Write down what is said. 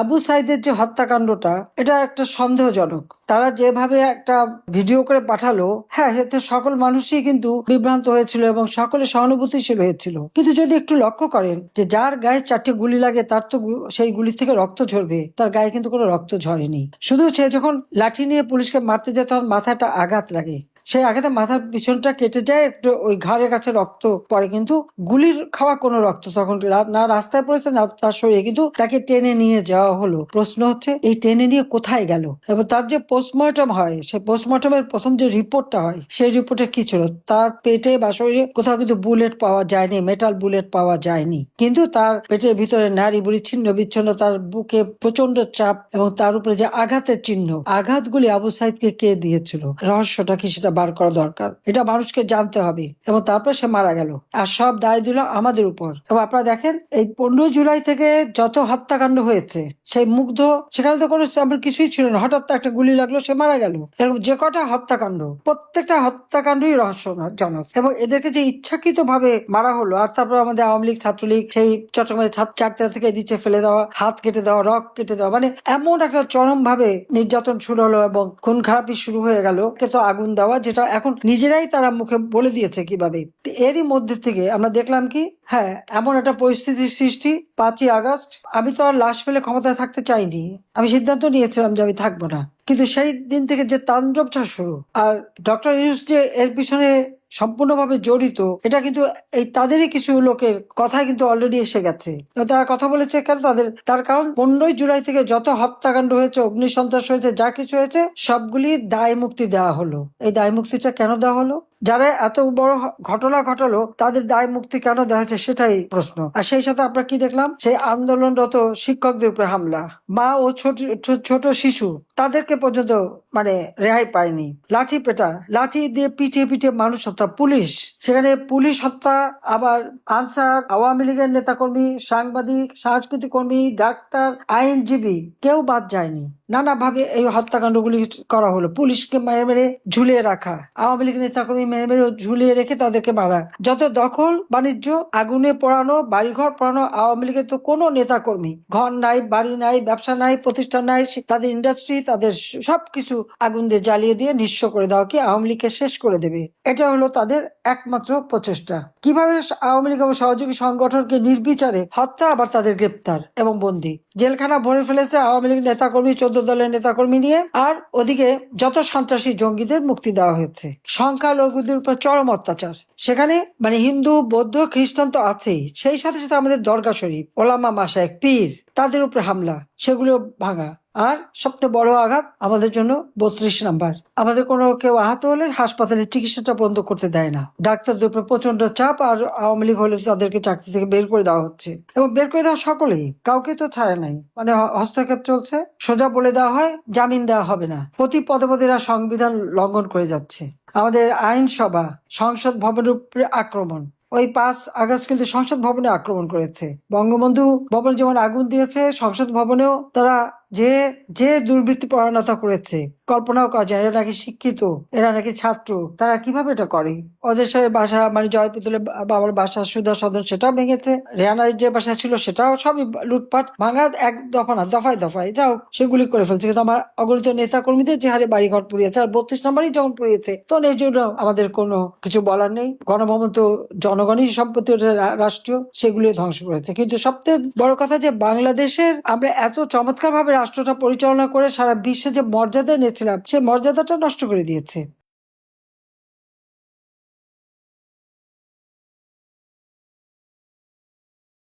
আবু সাইদের যে হত্যাকাণ্ডটা, এটা একটা সন্দেহজনক। তারা যেভাবে একটা ভিডিও করে পাঠালো হ্যাঁ এতে সকল মানুষই কিন্তু বিভ্রান্ত হয়েছিল এবং সকলে সহানুভূতিশীল হয়েছিল। কিন্তু যদি একটু লক্ষ্য করেন যে যার গায়ে চারটে গুলি লাগে, তার তো সেই গুলি থেকে রক্ত ঝরবে, তার গায়ে কিন্তু কোনো রক্ত ঝরেনি। শুধু সে যখন লাঠি নিয়ে পুলিশকে মারতে যায়, তখন মাথাটা আঘাত লাগে। সেই আঘাতে মাথার পিছনটা কেটে যায়, একটু ওই ঘাড়ের কাছে রক্ত পড়ে। কিন্তু গুলির খাওয়া কোনো রক্ত, তখন না রাস্তায় পড়েছে, না তার শরীরে। কিন্তু তাকে টেনে নিয়ে যাওয়া হলো। প্রশ্ন হচ্ছে, এই টেনে নিয়ে কোথায় গেল? এবং তার যে পোস্টমর্টম হয়, সেই পোস্টমর্টমের প্রথম যে রিপোর্টটা হয়, সেই রিপোর্টে কি ছিল? তার পেটে বা শরীরে কোথাও কিন্তু বুলেট পাওয়া যায়নি মেটাল বুলেট পাওয়া যায়নি। কিন্তু তার পেটের ভিতরে নারী বুড়ি, ছিন্ন বিচ্ছিন্ন, তার বুকে প্রচণ্ড চাপ এবং তার উপরে যে আঘাতের চিহ্ন, আঘাতগুলি আবু সাইদকে কে দিয়েছিল? রহস্যটা কি সেটা বার করা দরকার। এটা মানুষকে জানতে হবে এবং তারপর সে মারা গেল। আর সব দায় দিল আমাদের উপর। এবং আপনারা দেখেন, এই পনেরো জুলাই থেকে যত হত্যাকাণ্ড হয়েছে, সেই মুগ্ধ, সেখানে তো কোনো আমার কিছুই ছিল না। হঠাৎ একটা গুলি লাগল, সে মারা গেল। এরকম যে কটা হত্যাকাণ্ড, প্রত্যেকটা হত্যাকাণ্ডই রহস্যজনক। এবং এদেরকে যে ইচ্ছাকৃত ভাবে মারা হলো, আর তারপর আমাদের আওয়ামী লীগ, ছাত্রলীগ, সেই চট্টগ্রামের চারটা থেকে নিচে ফেলে দেওয়া, হাত কেটে দেওয়া, রক কেটে দেওয়া মানে এমন একটা চরম ভাবে নির্যাতন শুরু হলো এবং খুন খারাপি শুরু হয়ে গেল। কে তো আগুন দেওয়া যেটা এখন নিজেরাই তারা মুখে বলে দিয়েছে কীভাবে। এরই মধ্যে থেকে আমরা দেখলাম কি হ্যাঁ এমন একটা পরিস্থিতির সৃষ্টি, পাঁচই আগস্ট। আমি তো আর লাশ ফেলে ক্ষমতায় থাকতে চাইনি। আমি সিদ্ধান্ত নিয়েছিলাম যে আমি থাকব না। কিন্তু সেই দিন থেকে যে তাণ্ডবটা শুরু, আর ডক্টর ইউস যে এর পিছনে সম্পূর্ণভাবে জড়িত, এটা কিন্তু এই তাদেরই কিছু লোকের কথা কিন্তু অলরেডি এসে গেছে। তারা কথা বলেছে কেন? তাদের, তার কারণ পনেরোই জুলাই থেকে যত হত্যাকাণ্ড হয়েছে, অগ্নিসন্ত্রাস হয়েছে, যা কিছু হয়েছে, সবগুলি দায় মুক্তি দেওয়া হলো। এই দায় মুক্তিটা কেন দেওয়া হলো? যারা এত বড় ঘটনা ঘটালো, তাদের দায় মুক্তি কেন দেওয়া হয়েছে সেটাই প্রশ্ন। আর সেই সাথে আমরা কি দেখলাম? সেই আন্দোলনরত শিক্ষকদের উপরে হামলা। মা ও ছোট ছোট শিশু, তাদেরকে পর্যন্ত মানে রেহাই পায়নি। লাঠি পেটা, লাঠি দিয়ে পিটিয়ে পিটিয়ে মানুষ হত্যা, পুলিশ। সেখানে পুলিশ হত্যা, আবার আনসার, আওয়ামী লীগের নেতাকর্মী, সাংবাদিক, সাংস্কৃতিক কর্মী, ডাক্তার, আইনজীবী, কেউ বাদ যায়নি। নানাভাবে এই হত্যাকাণ্ডগুলি করা হলো। পুলিশকে মেরে মেরে ঝুলিয়ে রাখা। আওয়ামী লীগ নেতাকর্মী মেরে মেরে ঝুলিয়ে রেখে তাদেরকে মারা। যত দখল, বাণিজ্য, আগুনে পোড়ানো, বাড়িঘর পোড়ানো, আওয়ামী লীগের তো কোনো নেতাকর্মী, ঘর নাই, বাড়ি নাই, ব্যবসা নাই, প্রতিষ্ঠান নাই তাদের ইন্ডাস্ট্রি তাদের সবকিছু আগুন দিয়ে জ্বালিয়ে দিয়ে নিঃস্ব করে দেওয়া কি আওয়ামী লীগকে শেষ করে দেবে? এটা হলো তাদের একমাত্র প্রচেষ্টা। কীভাবে আওয়ামী লীগ এবং সহযোগী সংগঠনকে নির্বিচারে হত্যা আবার তাদের গ্রেপ্তার এবং বন্দী? জেলখানা ভরে ফেলেছে আওয়ামী লীগ নেতাকর্মী, চোদ্দ দলের নেতাকর্মী নিয়ে। আর ওদিকে যত সন্ত্রাসী জঙ্গিদের মুক্তি দেওয়া হয়েছে। সংখ্যালঘুদের উপর চরম অত্যাচার। সেখানে মানে হিন্দু, বৌদ্ধ, খ্রিস্টান তো আছেই। সেই সাথে সাথে আমাদের দরগা শরীফ, ওলামা মাসায় পীর, তাদের উপর হামলা। সেগুলো ভাঙা। আর সবচেয়ে বড় আঘাত আমাদের জন্য বত্রিশ নাম্বার। আমাদের কোনো কেউ আহত হলে হাসপাতালের চিকিৎসাটা বন্ধ করতে দেয় না। ডাক্তারদের উপর প্রচণ্ড চাপ আর আওয়ামী লীগ হলে তাদেরকে চাকরি থেকে বের করে দেওয়া হচ্ছে। এবং বের করে দেওয়া সকলেই, কাউকে তো ছাড়ে নাই। মানে হস্তক্ষেপ চলছে, সোজা বলে দেওয়া হয়, জামিন দেওয়া হবে না। প্রতি পদে সংবিধান লঙ্ঘন করে যাচ্ছে। আমাদের আইনসভা, সংসদ ভবনের উপরে আক্রমণ। ওই পাঁচ আগস্ট কিন্তু সংসদ ভবনে আক্রমণ করেছে। বঙ্গবন্ধু ভবন যেমন আগুন দিয়েছে, সংসদ ভবনেও তারা যে যে দুর্বৃত্তি পরায়ণতা করেছে, কল্পনাও করা যায় এরা নাকি শিক্ষিত, এরা নাকি ছাত্র, তারা কীভাবে এটা করে? অজয় সাহেবের বাসা মানে জয় বাবার বাসা সুধা সদন সেটাও ভেঙেছে, রেহানার যে বাসা ছিল সেটাও সবই লুটপাট, ভাঙা এক দফা না, দফায় দফায় যাও সেগুলি করে ফেলছে। কিন্তু আমার অগণিত নেতা কর্মীদের যে হারে বাড়িঘর পুড়িয়েছে আর বত্রিশ নম্বরই যখন পুড়িয়েছে তখন এই জন্য আমাদের কোনো কিছু বলার নেই। গণভবন তো জনগণই সম্পত্তি রাষ্ট্রীয় সেগুলি ধ্বংস করেছে। কিন্তু সবচেয়ে বড় কথা যে, বাংলাদেশের আমরা এত চমৎকার ভাবে রাষ্ট্রটা পরিচালনা করে সারা বিশ্বে যে মর্যাদা নিয়েছিলাম সে মর্যাদাটা নষ্ট করে দিয়েছে।